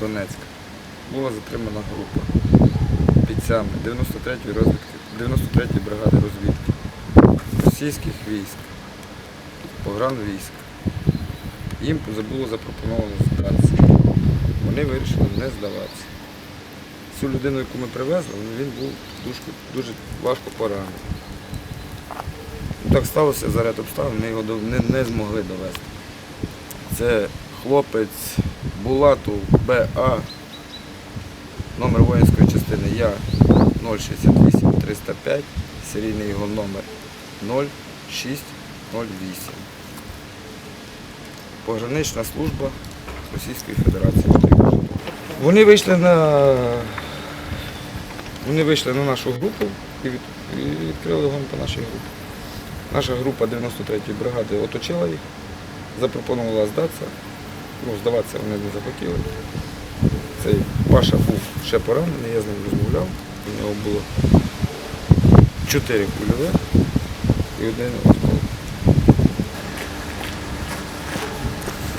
Донецька. Була затримана група бійцями 93-ї розвідки, 93-ї бригади розвідки російських військ, погранвійськ. Їм було запропоновано здатися. Вони вирішили не здаватися. Цю людину, яку ми привезли, він був дуже, дуже важко поранений. Ну, Так сталося за ряд обставин, ми його не, не змогли довести. Це хлопець Булату БА, номер воїнської частини Я 068 305, серійний його номер 0608. Погранична служба Російської Федерації. Вони вийшли на вони вийшли на нашу групу і, від, і відкрили вогонь по нашій групі. Наша група 93-ї бригади оточила їх, запропонувала здатися. Ну, здаватися вони не захотіли. Цей Паша був ще поранений, я з ним розмовляв. У нього було чотири кульових і один осколок.